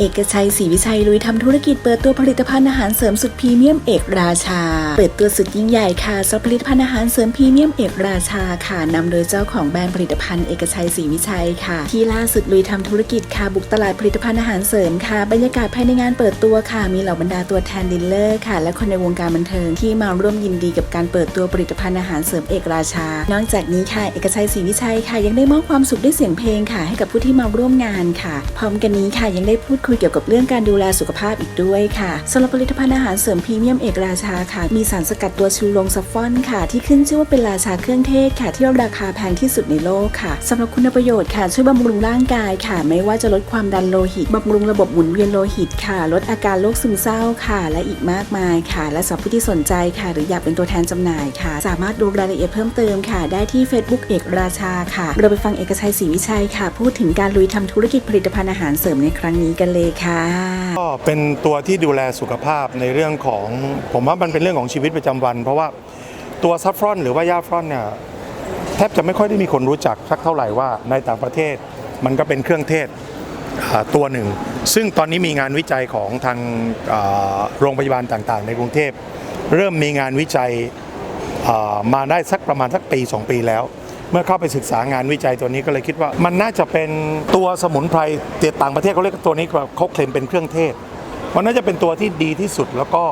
เอกชัยศรีวิชัยลุยทำธุรกิจเปิดตัวผลิตภัณฑ์อาหารเสริมสุดพรีเมียมเอกราชา เปิดตัวสุดยิ่งใหญ่ค่ะสำหรับผลิตภัณฑ์อาหารเสริมพรีเมียมเอกราชาค่ะนำโดยเจ้าของแบรนด์ผลิตภัณฑ์เอกชัยศรีวิชัยค่ะ ที่ล่าสุดลุยทำธุรกิจค่ะบุกตลาดผลิตภัณฑ์อาหารเสริมค่ะ บรรยากาศภายในงานเปิดตัวค่ะ มีเหล่าบรรดาตัวแทนดีลเลอร์ค่ะ และคนในวงการบันเทิงที่มาร่วมยินดีกับการเปิดตัวผลิตภัณฑ์อาหารเสริมเอกราชา นอกจากนี้ค่ะ เอกชัยศรีวิชัยค่ะ ยังได้มอบความสุขด้วยเสียงเพลงค่ะ ให้กับผู้ที่มาร่วมงานค่ะ พร้อมกันนี้ค่ะยังได้พูดคุยเกี่ยวกับเรื่องการดูแลสุขภาพอีกด้วยค่ะสำหรับผลิตภัณฑ์อาหารเสริมพรีเมียมเอกราชาค่ะ มีสารสกัดตัวชูโรงซัฟฟอนค่ะ ที่ขึ้นชื่อว่าเป็นราชาเครื่องเทศค่ะที่ราคาแพงที่สุดในโลกค่ะสำหรับคุณประโยชน์ค่ะ ช่วยบำรุงร่างกายค่ะ ไม่ว่าจะลดความดันโลหิตบำรุงระบบหมุนเวียนโลหิตค่ะ ลดอาการโรคซึมเศร้าค่ะ และอีกมากมายค่ะ และสำหรับผู้ที่สนใจค่ะ หรืออยากเป็นตัวแทนจำหน่ายค่ะ สามารถดูรายละเอียดเพิ่มเติมค่ะ ได้ที่ Facebook เอกราชาค่ะ เราไปฟังเอกชัยศรีวิชัยค่ะ พูดถึงการลุยทำธุรกิจผลิตภัณฑ์อาหารเสริมในครั้งนี้กันเลยค่ะก็เป็นตัวที่ดูแลสุขภาพในเรื่องของผมว่ามันเป็นเรื่องของชีวิตประจำวัน เพราะว่าตัวซัฟฟรอน หรือว่าย่าฟรอนเนี่ยแทบจะไม่ค่อยได้มีคนรู้จักสักเท่าไหร่ว่าในต่างประเทศมันก็เป็นเครื่องเทศตัวหนึ่ง ซึ่งตอนนี้มีงานวิจัยของทางโรงพยาบาลต่างๆ ในกรุงเทพ เริ่มมีงานวิจัยมาได้สักประมาณสักปี 2 ปีแล้ว เมื่อเข้าไปศึกษางานวิจัยตัวนี้ก็เลยคิดว่า มันน่าจะเป็นตัวสมุนไพรเตียต่างประเทศเขาเรียกตัวนี้เขาเคลมเป็นเครื่องเทศเพราะน่าจะเป็นตัวที่ดีที่สุดแล้วก็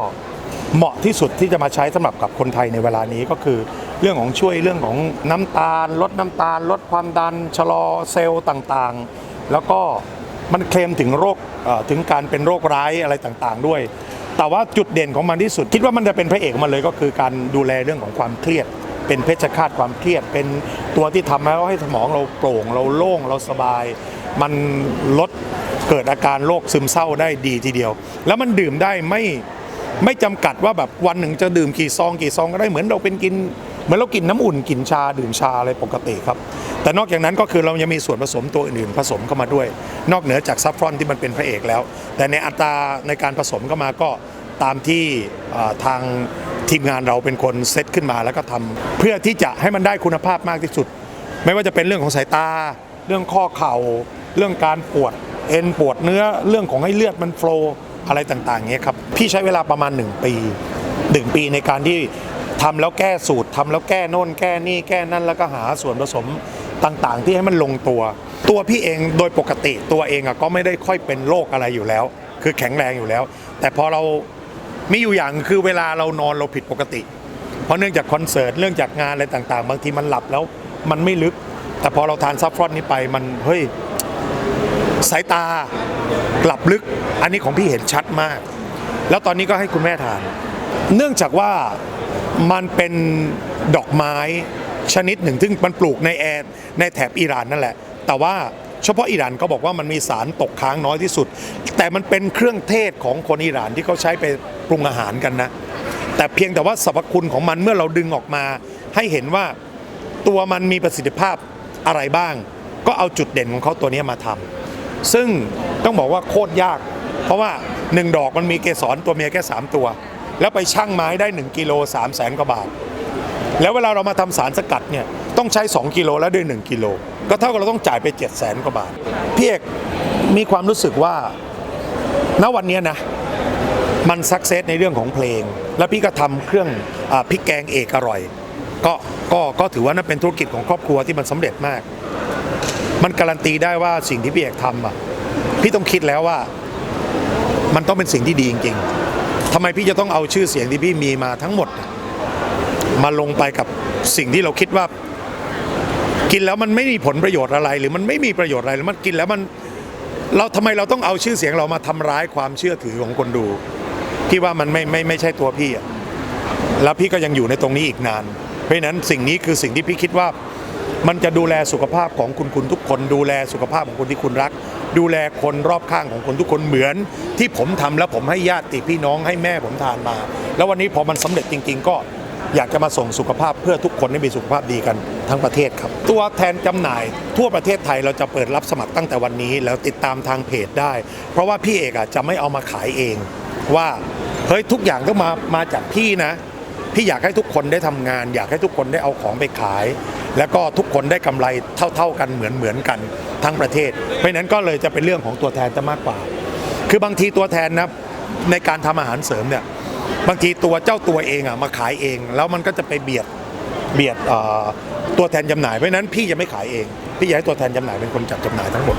เหมาะที่สุดที่จะมาใช้สำหรับกับคนไทยในเวลานี้ก็คือ เรื่องของช่วยเรื่องของน้ำตาล ลดน้ำตาล ลดความดันชะลอเซลล์ต่างๆ แล้วก็มันเคลมถึงโรคถึงการเป็นโรคร้ายอะไรต่างๆ ด้วย แต่ว่าจุดเด่นของมันที่สุด คิดว่ามันจะเป็นพระเอกมันเลยก็คือการดูแลเรื่องของความเครียด เป็นเพชฌฆาตความเครียด เป็นตัวที่ทำให้เราให้สมองเราโปร่ง เราโล่งเราสบาย มันลดเกิดอาการโรคซึมเศร้าได้ดีทีเดียว แล้วมันดื่มได้ไม่ไม่จำกัดว่าแบบวันหนึ่งจะดื่มกี่ซองกี่ซองก็ได้เหมือนเราเป็นกินเหมือนเรากินน้ำอุ่นกินชาดื่มชาอะไรปกติครับ แต่นอกจากนั้นก็คือเรายังมีส่วนผสมตัวอื่นๆผสมเข้ามาด้วย นอกเหนือจากซัฟฟรอนที่มันเป็นพระเอกแล้ว แต่ในอัตราในการผสมเข้ามาก็ ตามที่ทางทีมงานเราเป็นคนเซตขึ้นมาแล้วก็ทำเพื่อที่จะให้มันได้คุณภาพมากที่สุด ไม่ว่าจะเป็นเรื่องของสายตา เรื่องข้อเข่า เรื่องการปวดเอ็นปวดเนื้อเรื่องของให้เลือดมันโฟลอะไรต่างๆเงี้ยครับพี่ใช้เวลาประมาณ 1 ปี 1 ปีในการที่ทำแล้วแก้สูตรทำแล้วแก้โน่นแก้นี่แก้นั่นแล้วก็หาส่วนผสมต่างๆ ที่ให้มันลงตัว ตัวพี่เองโดยปกติตัวเองอะก็ไม่ได้ค่อยเป็นโรคอะไรอยู่แล้ว คือแข็งแรงอยู่แล้ว แต่พอเรา มีอยู่อย่างคือเวลาเรานอนเราผิดปกติ เพราะเนื่องจากคอนเสิร์ตเรื่องจากงานอะไรต่างๆ บางทีมันหลับแล้วมันไม่ลึก แต่พอเราทานซัฟฟรอนนี้ไปมันเฮ้ยสายตากลับลึก อันนี้ของพี่เห็นชัดมาก แล้วตอนนี้ก็ให้คุณแม่ทาน เนื่องจากว่ามันเป็นดอกไม้ชนิดหนึ่งซึ่งมันปลูกในแอร์ในแถบอิหร่านนั่นแหละ แต่ว่า เฉพาะอิหร่านก็บอกว่ามันมีสารตกค้างน้อยที่สุด แต่มันเป็นเครื่องเทศของคนอิหร่านที่เขาใช้ไปปรุงอาหารกันนะ แต่เพียงแต่ว่าสรรพคุณของมันเมื่อเราดึงออกมา ให้เห็นว่าตัวมันมีประสิทธิภาพอะไรบ้าง ก็เอาจุดเด่นของเขาตัวนี้มาทำซึ่งต้องบอกว่าโคตรยาก เพราะว่า 1 ดอกมันมีเกสรตัวเมียแค่3ตัว แล้วไปชั่งไม้ได้ 1กิโล3 0 0แสนกว่าบาท แล้วเวลาเรามาทำสารสกัดเนี่ย ต้องใช้ 2 กิโลแล้วด้วย1กิโลก็เท่ากับเราต้องจ่ายไป 7 0 0แสนกว่าบาทพี่เอกมีความรู้สึกว่าณวันนี้นะมันสักเซสในเรื่องของเพลง แล้วพี่ก็ทำเครื่องอพริกแกงเอกอร่อย ก็ก็ก็ถือว่านั่นเป็นธุรกิจของครอบครัวที่มันสำเร็จมาก มันการันตีได้ว่าสิ่งที่พี่เอกทำอะพี่ต้องคิดแล้วว่ามันต้องเป็นสิ่งที่ดีจริงๆทำไมพี่จะต้องเอาชื่อเสียงที่พี่มีมาทั้งหมด มาลงไปกับสิ่งที่เราคิดว่า กินแล้วมันไม่มีผลประโยชน์อะไร หรือมันไม่มีประโยชน์อะไรหรือมันกินแล้วมันเราทำไมเราต้องเอาชื่อเสียงเรามาทำร้ายความเชื่อถือของคนดูพี่ว่ามันไม่ไม่ไม่ใช่ตัวพี่อะแล้วพี่ก็ยังอยู่ในตรงนี้อีกนาน เพราะฉะนั้นสิ่งนี้คือสิ่งที่พี่คิดว่า มันจะดูแลสุขภาพของคุณคุณทุกคน ดูแลสุขภาพของคนที่คุณรัก ดูแลคนรอบข้างของคนทุกคนเหมือน ที่ผมทำแล้วผมให้ญาติพี่น้องให้แม่ผมทานมา แล้ววันนี้พอมันสำเร็จจริง ๆ ก็อยากจะมาส่งสุขภาพเพื่อทุกคนได้มีสุขภาพดีกัน ทั้งประเทศครับ ตัวแทนจำหน่ายทั่วประเทศไทยเราจะเปิดรับสมัครตั้งแต่วันนี้ แล้วติดตามทางเพจได้ เพราะว่าพี่เอกอะจะไม่เอามาขายเอง ว่าเฮ้ยทุกอย่างต้องมามาจากพี่นะ พี่อยากให้ทุกคนได้ทำงาน อยากให้ทุกคนได้เอาของไปขาย แล้วก็ทุกคนได้กำไรเท่า ๆกันเหมือนเหมือนกันทั้งประเทศ เพราะฉะนั้นก็เลยจะเป็นเรื่องของตัวแทนจะมากกว่า คือบางทีตัวแทนนะในการทำอาหารเสริมเนี่ยบางทีตัวเจ้าตัวเองอะมาขายเอง แล้วมันก็จะไปเบียด เบียดตัวแทนจำหน่ายเพราะนั้นพี่จะไม่ขายเอง พี่อยากให้ตัวแทนจำหน่ายเป็นคนจัดจำหน่ายทั้งหมด